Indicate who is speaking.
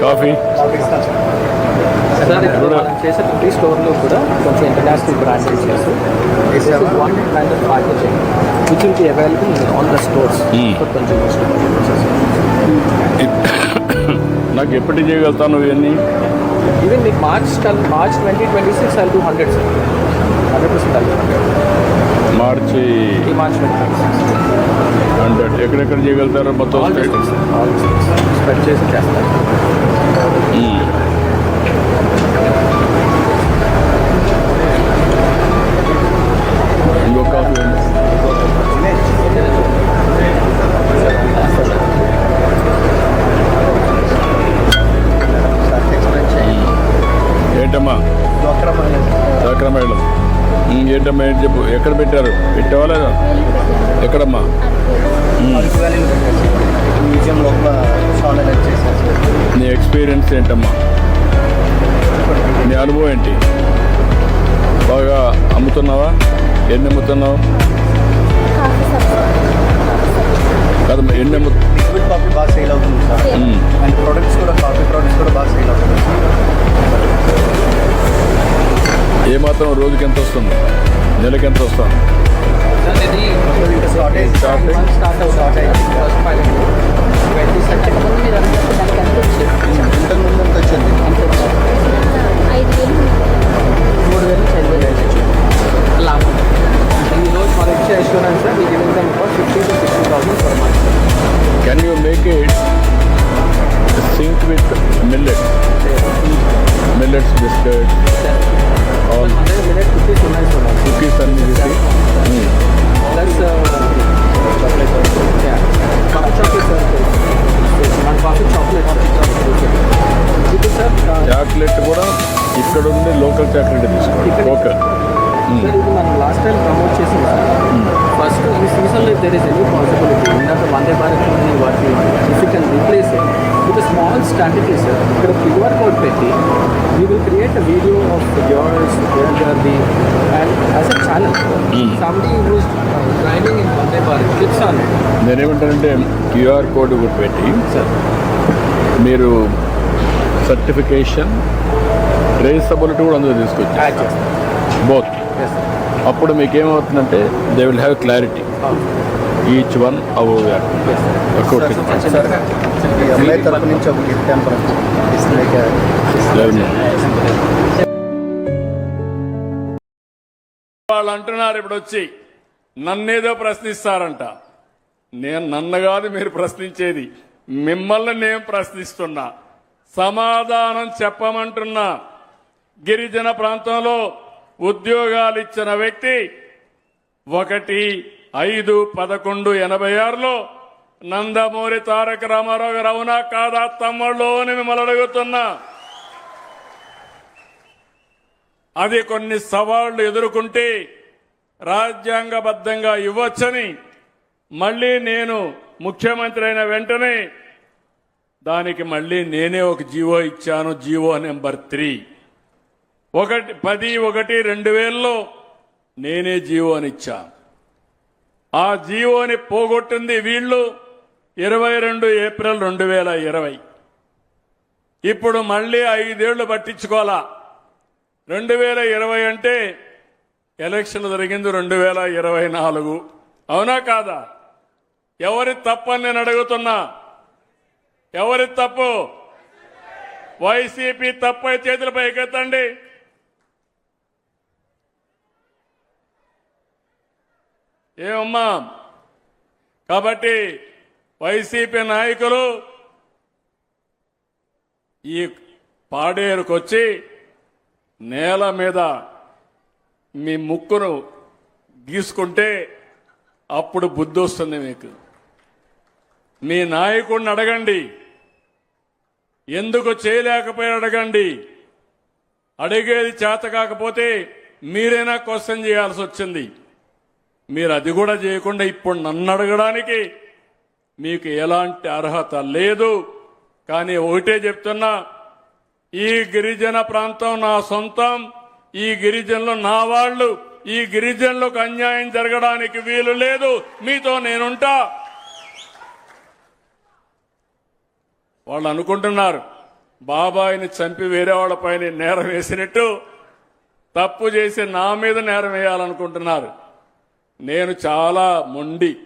Speaker 1: Coffee.
Speaker 2: Sir ఇప్పుడు మనం చేసే ప్రతి స్టోర్లో కూడా కొంచెం ఇంటర్నేషనల్ బ్రాండెడ్ చేస్తూ this is one kind of packaging which will be available in all the stores for consumers
Speaker 1: నాకు ఎప్పటికి చేయగలుగుతాను ఇవన్నీ?
Speaker 2: ఈవెన్ మీకు March March twenty twenty six I'll two hundred sir hundred percent hundred
Speaker 1: మార్చి hundred ఎక్కడెక్కడ చేయగలుగుతారు మొత్తం
Speaker 2: చేసి చేస్తారు.
Speaker 1: కాఫీ ఇవ్వండి. ఏంటమ్మా? ఏంటమ్మా ఏంటి చెప్పు? ఎక్కడ పెట్టారు? పెట్టావా లేదా ఎక్కడమ్మా?
Speaker 3: మ్యూజియం లోపల
Speaker 1: నీ ఎక్స్పీరియన్స్ ఏంటమ్మా? నీ అనుభవం ఏంటి? బాగా అమ్ముతున్నావా? ఎన్ని అమ్ముతున్నావు? కాదమ్మా ఎన్ని అమ్ము
Speaker 3: లిక్విడ్ కాఫీ బాగా సేల్ అవుతుంది సార్.
Speaker 1: మ్మ్.
Speaker 3: అండ్ ప్రొడక్ట్స్ కూడా కాఫీ ప్రొడక్ట్స్ కూడా బాగా సేల్ అవుతుంది.
Speaker 1: ఏ మాత్రం రోజుకి ఎంత వస్తుంది? నెలకి ఎంత వస్తుంది?
Speaker 3: స్టార్ట్
Speaker 2: అవుతుంది ఫైవ్ మూడు ఈ రోజు for
Speaker 1: can you make it sync with millet millets biscuit
Speaker 2: cookies ఉన్నాయి సార్
Speaker 1: కుకీస్ అన్ని ఉమ్.
Speaker 2: Plus chocolate chocolate chocolate
Speaker 1: chocolate కూడా ఇక్కడ ఉండి లోకల్ చాక్లెట్ తీసుకోండి.
Speaker 2: ఇది మనం last time promote sir first ఈ సీజన్లో there is any with small strategy sir ఇక్కడ క్యూఆర్ కోడ్ పెట్టి we will create a video of yours the and as a channel somebody who's driving in Vande Bharat clips on it
Speaker 1: నేనేమంటానంటే QR code ఒకటి పెట్టి
Speaker 2: sir
Speaker 1: మీరు certification traceability కూడా అందులో తీసుకొచ్చి both అప్పుడు మీకు ఏమవుతుందంటే they will have clarity each one hour వాళ్ళు అంటున్నారు ఇప్పుడు వచ్చి నన్నేదో ప్రశ్నిస్తారంట. నేను నన్ను కాదు మీరు ప్రశ్నించేది. మిమ్మల్ని నేను ప్రశ్నిస్తున్నా. సమాధానం చెప్పమంటున్నా. గిరిజన ప్రాంతంలో ఉద్యోగాలు ఇచ్చిన వ్యక్తి ఒకటి ఐదు పదకొండు ఎనభై ఆరులో నందమూరి తారక రామారావు గారు అవునా కాదా తమ్ముళ్ళు అని మిమ్మల్ని అడుగుతున్నా. అది కొన్ని సవాళ్ళు ఎదుర్కొంటే రాజ్యాంగబద్ధంగా ఇవ్వచ్చని మళ్ళీ నేను ముఖ్యమంత్రి అయిన వెంటనే దానికి మళ్ళీ నేనే ఒక జీవో ఇచ్చాను జీవో నెంబర్ త్రీ. ఒకటి పది ఒకటి రెండు వేలలో నేనే జీవో అని ఇచ్చాను. ఆ జీవోని పోగొట్టింది వీళ్ళు ఇరవై రెండు ఏప్రిల్ రెండు వేల ఇరవై. ఇప్పుడు మళ్ళీ ఐదేళ్ళు పట్టించుకోవాలా? రెండు వేల ఇరవై అంటే ఎలక్షన్ జరిగింది రెండు వేల ఇరవై నాలుగు. అవునా కాదా? ఎవరి తప్పని నేను అడుగుతున్నా? ఎవరి తప్పు? వైసీపీ తప్పై చేతులపై ఎక్కెత్తండి ఏమమ్మా? కాబట్టి వైసీపీ నాయకులు ఈ పాడేరుకొచ్చి నేల మీద మీ ముక్కును గీసుకుంటే అప్పుడు బుద్ధి వస్తుంది మీకు. మీ నాయకుడిని అడగండి. ఎందుకు చేయలేకపోయి అడగండి. అడిగేది చేత కాకపోతే మీరైనా క్వశ్చన్ చేయాల్సి వచ్చింది. మీరు అది కూడా చేయకుండా ఇప్పుడు నన్ను అడగడానికి మీకు ఎలాంటి అర్హత లేదు. కానీ ఒకటే చెప్తున్నా ఈ గిరిజన ప్రాంతం నా సొంతం ఈ గిరిజనులు నా వాళ్ళు ఈ గిరిజనులకు అన్యాయం జరగడానికి వీలు లేదు. మీతో నేనుంటా. వాళ్ళు అనుకుంటున్నారు బాబాయిని చంపి వేరే వాళ్ళపైన నేరం వేసినట్టు తప్పు చేసి నా మీద నేరం వేయాలనుకుంటున్నారు. నేను చాలా మొండి.